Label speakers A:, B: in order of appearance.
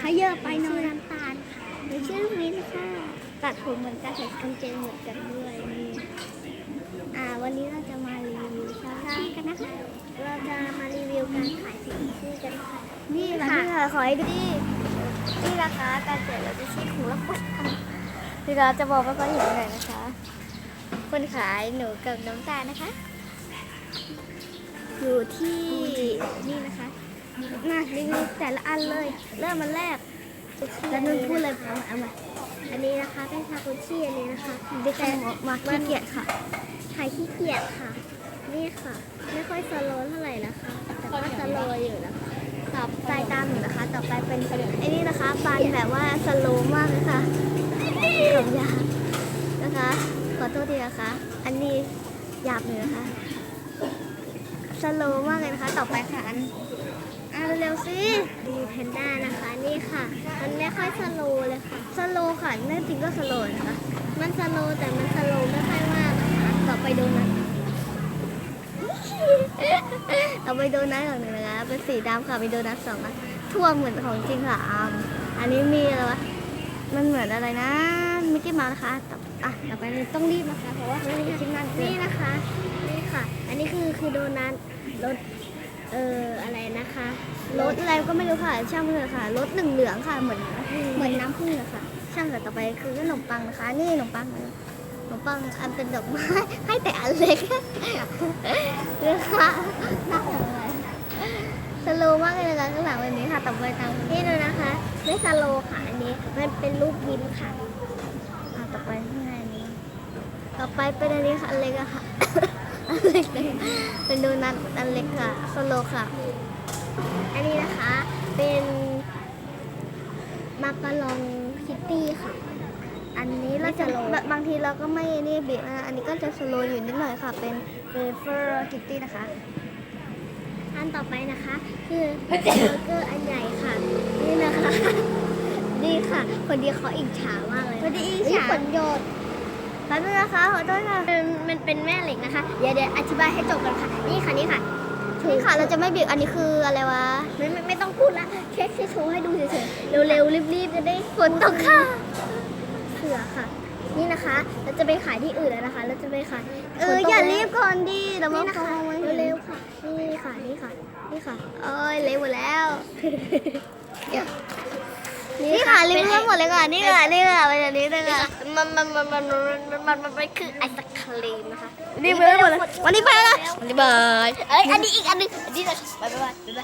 A: ถ้าเยอะไปหน่อย
B: ชื่อน้ำตาลค่ะหนูชื่อวินค่ะ ตัดผมเหมือนกันใส่กางเกงเหมือนกันด้วยนี่อ่าวันนี้เราจะมารีวิวช้างกันนะคะ เราจะมารีวิวการขายสินชื่อกันค่ะ
A: นี่
B: นี่
A: ค่ะ
B: ค่ะขอให้ดูดินี่นะคะการแจกเราจะชี้ถุงละปุ๊บพี่เราจะบอกว่าก็เห็นหน่อยนะคะ คนขายหนูกับน้ำตาลนะคะ อยู่ที่นี่นะคะ มารีวิวแต่ละอันเลย เริ่มมันแรก
A: แล้วนุ่นพูดเลยพอเอามา
B: อันนี้นะคะเป็นชาคุชี่อันนี้นะคะ
A: ดิฉันมาขี้เกียจค่ะ
B: ขายขี้เกียจค่ะ นี่ค่ะ ไม่ค่อยสโลว์เท่าไหร่นะคะ แต่ก็สโลว์อยู่นะคะต่อไปตามหนูนะคะ ต่อไปเป็นไอ้นี่นะคะบานแบบว่าสโลว์มากเลยค่ะขำยากนะคะ ขอโทษทีนะคะ อันนี้หยาบเลยนะคะสโลว์มากเลยนะคะ ต่อไปค่ะอันอะ เร็วๆสิดีแพนด้านะคะนี่ค่ะ มันไม่ค่อยสโลว์เลยค่ะสโลว์ค่ะแน่จริงก็สโลว์นะคะมันสโลว์แต่มันสโลว์ไม่ค่อยมากนะคะต่อไปโดนัทต่อไปโดนัทของหนึ่งนะคะเป็นสีดำค่ะมีโดนัทสองนะทั่วเหมือนของจริงค่ะอามอันนี้มีอะไรวะมันเหมือนอะไรนะมิกกี้เมาส์นะคะต่ออะต่อไปเลยต้องรีบนะคะเพราะว่าไม่ได้ชิ้นนั้นนี่นะคะนี่ค่ะ อันนี้คือคือโดนัทรส เอออะไรนะคะรสอะไรก็ไม่รู้ค่ะ ช่างมันเถอะค่ะรสหนึ่งเหลืองค่ะ เหมือนเหมือนน้ำผึ้งอะค่ะ ช่างแต่ต่อไปคือขนมปังนะคะ นี่ขนมปังขนมปังอันเป็นดอกไม้ให้แต่อันเล็กนะคะน่ารักสโลว์มากเลยนะคะข้างหลังแบบนี้ค่ะต่อไปตามนี่ดูนะคะไม่สโลว์ค่ะอันนี้มันเป็นรูปยิ้มค่ะต่อไปข้างในนี้ ต่อไปเป็นอันนี้ค่ะเล็กอะค่ะ เล็กเลยเป็นโดนัทอันเล็กค่ะสโลว์ค่ะ อันนี้นะคะเป็นมาการองคิตตี้ค่ะ อันนี้เราจะแบบบางทีเราก็ไม่นี่บีบนะอันนี้ก็จะสโลว์อยู่นิดหน่อยค่ะ เป็นเบเฟอร์คิตตี้นะคะ อันต่อไปนะคะ คือเบอร์เกอร์อันใหญ่ค่ะ นี่นะคะ นี่ค่ะคนดีเขาอิจฉามากเลย
A: คนดีอิจฉา
B: ผลโยชน์ แป๊บนึงนะคะขอโทษค่ะมันมันเป็นแม่เหล็กนะคะเดี๋ยวเดี๋ยวอธิบายให้จบกันค่ะ นี่ค่ะนี่ค่ะนี่ค่ะเราจะไม่บีบอันนี้คืออะไรวะไม่ไม่ไม่ต้องพูดละแค่แค่โชว์ให้ดูเฉยๆเร็วๆรีบๆจะได้ฝนตกค่ะเสือค่ะ นี่นะคะ เราจะไปขายที่อื่นแล้วนะคะ เราจะไปขาย
A: เอออย่ารีบก่อนดิเดี๋ยว
B: นี่
A: มัน
B: นะคะ
A: เข้ามา
B: เร็วๆค่ะ นี่ค่ะนี่ค่ะนี่ค่ะเอ้ยเร็วหมดแล้ว
A: นี่ค่ะรีบเรื่องหมดเลยค่ะนี่ค่ะนี่ค่ะเป็นอันนี้เลยค่ะ
B: มันมันมันมันมันมันมันคือไอศครีมนะคะ
A: รีบไปเลยวันนี้ไปแล้ววันนี้บาย
B: เอ้ยอันนี้อีกอันนึงอันนี้เบายบายไปไ